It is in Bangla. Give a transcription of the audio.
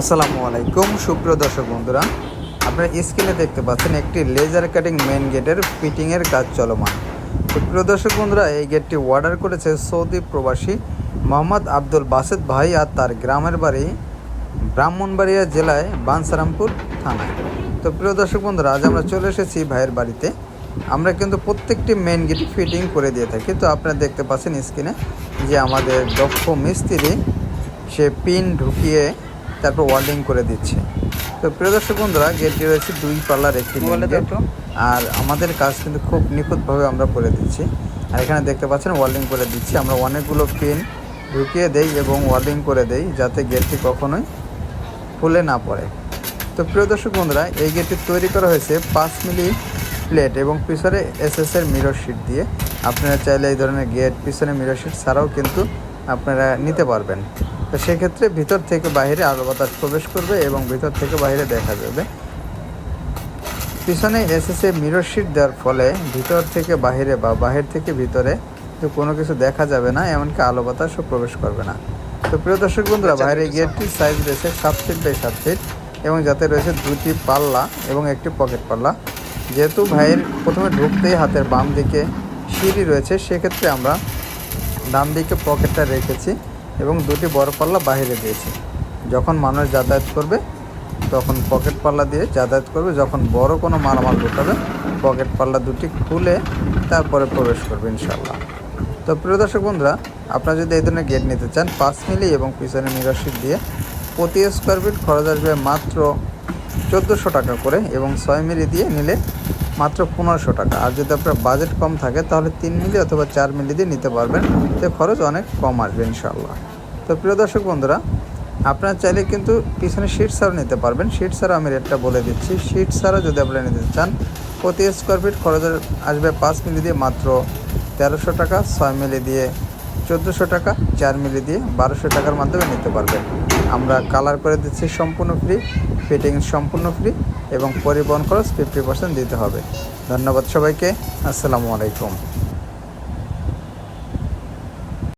আসসালামু আলাইকুম, সুপ্রিয় দর্শক বন্ধুরা। আপনারা স্ক্রিনে দেখতে পাচ্ছেন একটি লেজার কাটিং মেন গেটের ফিটিংয়ের কাজ চলমান। সুপ্রিয় দর্শক বন্ধুরা, এই গেটটি অর্ডার করেছে সৌদি প্রবাসী মোহাম্মদ আব্দুল বাসেদ ভাই আর তার গ্রামের বাড়ি ব্রাহ্মণবাড়িয়া জেলায় বানসারামপুর থানায়। তো প্রিয় দর্শক বন্ধুরা, আজ আমরা চলে এসেছি ভাইয়ের বাড়িতে। আমরা কিন্তু প্রত্যেকটি মেন গেট ফিটিং করে দিয়ে থাকি। তো আপনারা দেখতে পাচ্ছেন স্ক্রিনে যে আমাদের দক্ষ মিস্ত্রি, সে পিন ঢুকিয়ে তারপর ওয়ার্ডিং করে দিচ্ছে। তো প্রিয় দর্শক বন্ধুরা গেটটি রয়েছে দুই পাল্লার একটি। আর আমাদের কাজ কিন্তু খুব নিখুঁতভাবে আমরা করে দিচ্ছি। আর এখানে দেখতে পাচ্ছেন ওয়ার্ডিং করে দিচ্ছি। আমরা অনেকগুলো পিন ঢুকিয়ে দেই এবং ওয়ার্ডিং করে দেই যাতে গেটটি কখনোই ফুলে না পড়ে। তো প্রিয় দর্শক বন্ধুরা এই গেটটি তৈরি করা হয়েছে পাঁচ মিলি প্লেট এবং পিছনে এসএস এর মিরর শিট দিয়ে। আপনারা চাইলে এই ধরনের গেট পিছনে মিরর শিট ছাড়াও কিন্তু আপনারা নিতে পারবেন। তো সেক্ষেত্রে ভিতর থেকে বাইরে আলো বাতাস প্রবেশ করবে এবং ভিতর থেকে বাইরে দেখা যাবে। পিছনে এসএসএ মিরর শিট দেওয়ার ফলে ভিতর থেকে বাইরে বা বাহির থেকে ভিতরে তো কোনো কিছু দেখা যাবে না এমনকি আলো বাতাসও প্রবেশ করবে না। তো প্রিয় দর্শক বন্ধুরা বাইরে গেটটির সাইজ রয়েছে সাত ফিট বাই সাত ফিট এবং যাতে রয়েছে দুটি পাল্লা এবং একটি পকেট পাল্লা। যেহেতু ভাইয়ের প্রথমে ঢুকতেই হাতের বাম দিকে সিঁড়ি রয়েছে সেক্ষেত্রে আমরা ডান দিকে পকেটটা রেখেছি। এবং দুটি বড় পাল্লা বাইরে দিয়েছি। যখন মানুষ যাতায়াত করবে, তখন পকেট পাল্লা দিয়ে যাতায়াত করবে। যখন বড় কোনো মালামাল ঢোকাবে পকেট পাল্লা দুটি খুলে তারপরে প্রবেশ করবে ইনশাল্লাহ তো প্রিয় দর্শক বন্ধুরা, আপনারা যদি এই ধরনের গেট নিতে চান, পাঁচ মিলি এবং পিছনে নিরাশিক দিয়ে প্রতি স্কোয়ার ফিট খরচ আসবে মাত্র চোদ্দোশো টাকা করে এবং ছয় মিলি দিয়ে নিলে মাত্র পনেরোশো টাকা। আর যদি আপনার বাজেট কম থাকে, তাহলে তিন মিলি অথবা চার মিলি দিয়ে নিতে পারবেন। তো খরচ অনেক কম আসবে ইনশাল্লাহ তো প্রিয় দর্শক বন্ধুরা, আপনারা চাইলে কিন্তু পিছনে শিট ছাড়াও নিতে পারবেন। শিট ছাড়াও আমি রেটটা বলে দিচ্ছি। শিট ছাড়া যদি আপনারা নিতে চান, প্রতি স্কোয়ার ফিট খরচ আসবে পাঁচ মিলি দিয়ে মাত্র তেরোশো টাকা, ছয় মিলি দিয়ে চোদ্দোশো টাকা, চার মিলি দিয়ে বারোশো টাকার মাধ্যমে নিতে পারবেন। আমরা কালার করে দিচ্ছি সম্পূর্ণ ফ্রি ফিটিং সম্পূর্ণ ফ্রি এবং পরিবহন খরচ ফিফটি পার্সেন্ট দিতে হবে। ধন্যবাদ সবাইকে। আসসালামু আলাইকুম।